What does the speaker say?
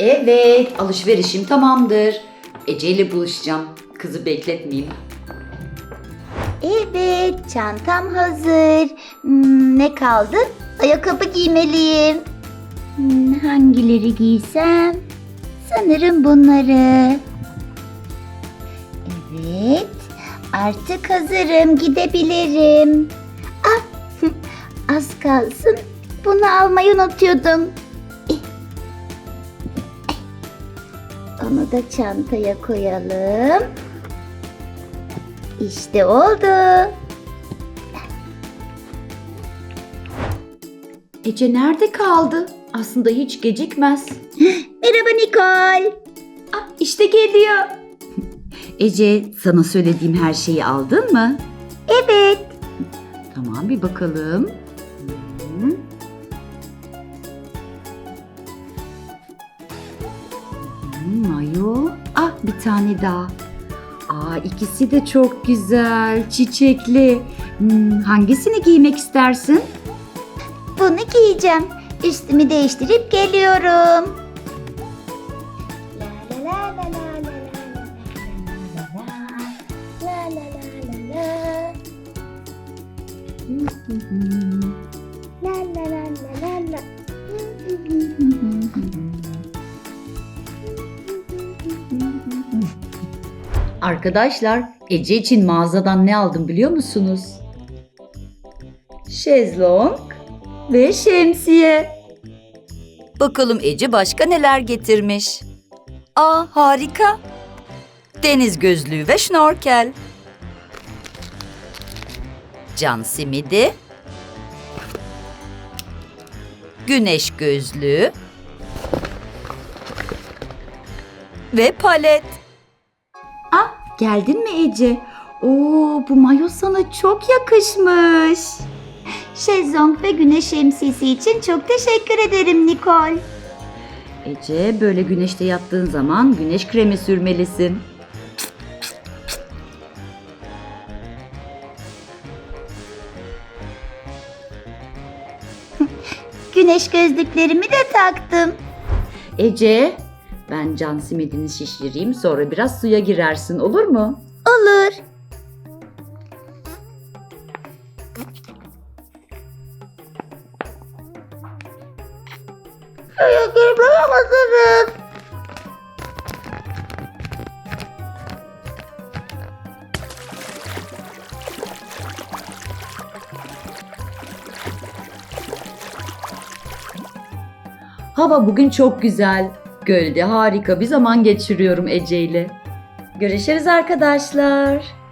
Evet, alışverişim tamamdır. Ece ile buluşacağım. Kızı bekletmeyeyim. Evet, çantam hazır. Hmm, ne kaldı? Ayakkabı giymeliyim. Hmm, hangileri giysem? Sanırım bunları. Evet, artık hazırım, gidebilirim. Ah, az kalsın. Bunu almayı unutuyordum. Onu da çantaya koyalım. İşte oldu. Ece nerede kaldı? Aslında hiç gecikmez. Merhaba Nicole. Ah, işte geliyor. Ece, sana söylediğim her şeyi aldın mı? Evet. Tamam, bir bakalım. Hmm, mayo. Ah, bir tane daha. Aa, ikisi de çok güzel, çiçekli. Hmm, hangisini giymek istersin? Bunu giyeceğim. Üstümü değiştirip geliyorum. La la la la la la Arkadaşlar, Ece için mağazadan ne aldım biliyor musunuz? Şezlong ve şemsiye. Bakalım Ece başka neler getirmiş? Aa harika. Deniz gözlüğü ve şnorkel. Can simidi. Güneş gözlüğü. Ve palet. Geldin mi Ece? Oo, bu mayo sana çok yakışmış. Şezlong ve güneş şemsiyesi için çok teşekkür ederim Nicole. Ece, böyle güneşte yattığın zaman güneş kremi sürmelisin. Güneş gözlüklerimi de taktım. Ece, ben can simidini şişireyim sonra biraz suya girersin olur mu? Olur. Hava bugün çok güzel. Gölde harika bir zaman geçiriyorum Ece ile. Görüşürüz arkadaşlar.